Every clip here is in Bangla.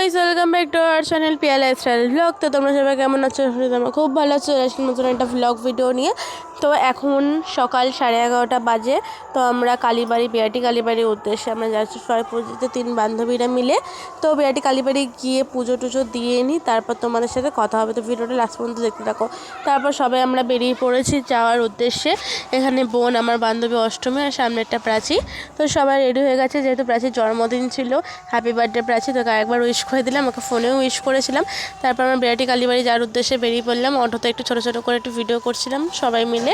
Guys welcome back to our channel Piya lifestyle blog তো তোমরা সবাই কেমন আছো? তোমরা খুব ভালো আছো। আজকে নতুন একটা ব্লগ ভিডিও নিয়ে। তো এখন সকাল সাড়ে এগারোটা বাজে। তো আমরা কালীবাড়ি বিরাটি কালীবাড়ির উদ্দেশ্যে আমরা যাচ্ছি। সবাই পুজোতে তিন বান্ধবীরা মিলে। তো বিরাটি কালীবাড়ি গিয়ে পুজো টুজো দিয়ে নিই তারপর তোমাদের সাথে কথা হবে। তো ভিডিওটা লাস্ট পর্যন্ত দেখতে থাকো। তারপর সবাই আমরা বেরিয়ে পড়েছি যাওয়ার উদ্দেশ্যে। এখানে বোন আমার বান্ধবী অষ্টমী আর সামনে একটা প্রাচী। তো সবাই রেডি হয়ে গেছে। যেহেতু প্রাচীর জন্মদিন ছিল হ্যাপি বার্থডে প্রাচী। তোকে একবার উইশ করে দিলাম ওকে ফোনেও উইশ করেছিলাম। তারপর আমরা বিরাটি কালীবাড়ি যাওয়ার উদ্দেশ্যে বেরিয়ে পড়লাম। অটোতে একটু ছোটো ছোটো করে একটু ভিডিও করছিলাম সবাই মিলে।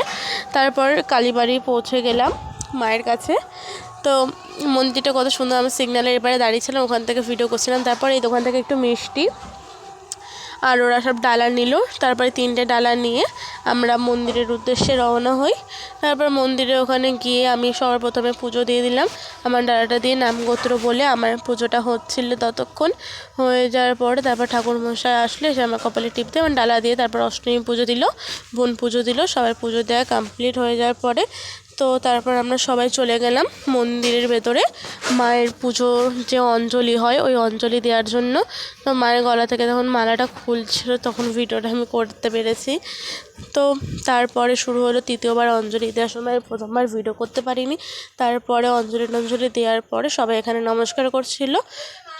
তারপর কালীবাড়ি পৌঁছে গেলাম মায়ের কাছে। তো মন্দিরটা কত সুন্দর, আমি সিগনালের এবারে দাঁড়িয়েছিলাম ওখান থেকে ভিডিও করছিলাম। তারপর এই দোকান থেকে একটু মিষ্টি আর ওরা সব ডালা নিল। তারপরে তিনটে ডালা নিয়ে আমরা মন্দিরের উদ্দেশ্যে রওনা হই। তারপর মন্দিরে ওখানে গিয়ে আমি সবার প্রথমে পুজো দিয়ে দিলাম। আমার ডালাটা দিয়ে নামগোত্র বলে আমার পুজোটা হচ্ছিল ততক্ষণ। হয়ে যাওয়ার পরে তারপর ঠাকুর মশাই আসলে সে আমার কপালে টিপ দিয়ে আমার ডালা দিয়ে তারপর অষ্টমী পুজো দিল, বোন পুজো দিল, সবার পুজো দেওয়া কমপ্লিট হয়ে যাওয়ার পরে তো তারপর আমরা সবাই চলে গেলাম মন্দিরের ভেতরে। মায়ের পুজোর যে অঞ্জলি হয়, ওই অঞ্জলি দেওয়ার জন্য। তো মায়ের গলা থেকে যখন মালাটা খুলছিল, তখন ভিডিওটা আমি করতে পেরেছি। তো তারপরে শুরু হলো তৃতীয়বার অঞ্জলি দেওয়ার সময়। প্রথমবার ভিডিও করতে পারিনি। তারপরে অঞ্জলি টঞ্জলি দেওয়ার পরে সবাই এখানে নমস্কার করছিল।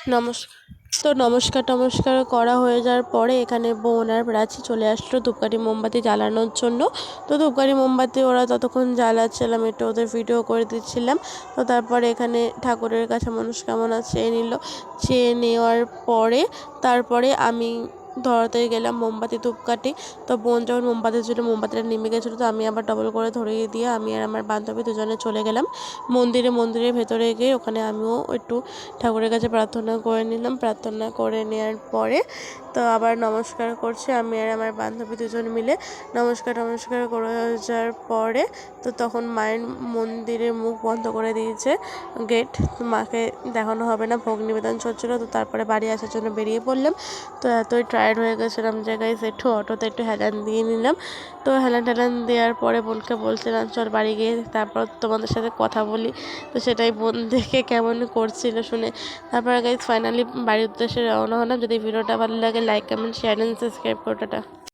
নমস্কার। তো নমস্কার টমস্কার করা হয়ে যাওয়ার পরে এখানে বোন আর প্রাচী চলে আসলো ধূপকাঠি মোমবাতি জ্বালানোর জন্য। তো ধূপকাঠি মোমবাতি ওরা ততক্ষণ জ্বালাচ্ছিলাম, একটু ওদের ভিডিও করে দিচ্ছিলাম। তো তারপরে এখানে ঠাকুরের কাছে মানুষ কেমন চেয়ে নিল। চেয়ে নেওয়ার পরে তারপরে আমি ধরাতে গেলাম মোমবাতি ধূপকাঠি। তো বোন যখন মোমবাতি ছিল মোমবাতিটা নেমে গেছিল, তো আমি আবার ডবল করে ধরিয়ে দিয়ে আমি আর আমার বান্ধবী দুজনে চলে গেলাম। মন্দিরে, মন্দিরের ভেতরে গিয়ে ওখানে আমিও একটু ঠাকুরের কাছে প্রার্থনা করে নিলাম। প্রার্থনা করে নেওয়ার পরে তো আবার নমস্কার করছে আমি আর আমার বান্ধবী দুজন মিলে। নমস্কার নমস্কার করে যাওয়ার পরে তো তখন মায়ের মন্দিরের মুখ বন্ধ করে দিয়েছে গেট মাকে দেখানো হবে না, ভোগ নিবেদন চলছিলো। তো তারপরে বাড়ি আসার জন্য বেরিয়ে পড়লাম। তো এতই টায়ার্ড হয়ে গেছিলাম যে গাইস একটু অটোতে একটু হেলান দিয়ে নিলাম। তো হেলান টেলান দেওয়ার পরে বোনকে বলছিলাম, চল বাড়ি গিয়ে তারপর তোমাদের সাথে কথা বলি। তো সেটাই বোন দেখে কেমন করছিল শুনে। তারপরে গাইস ফাইনালি বাড়ির উদ্দেশ্যে রওনা হলাম। যদি ভিডিওটা ভালো লাগে like comment share and subscribe করে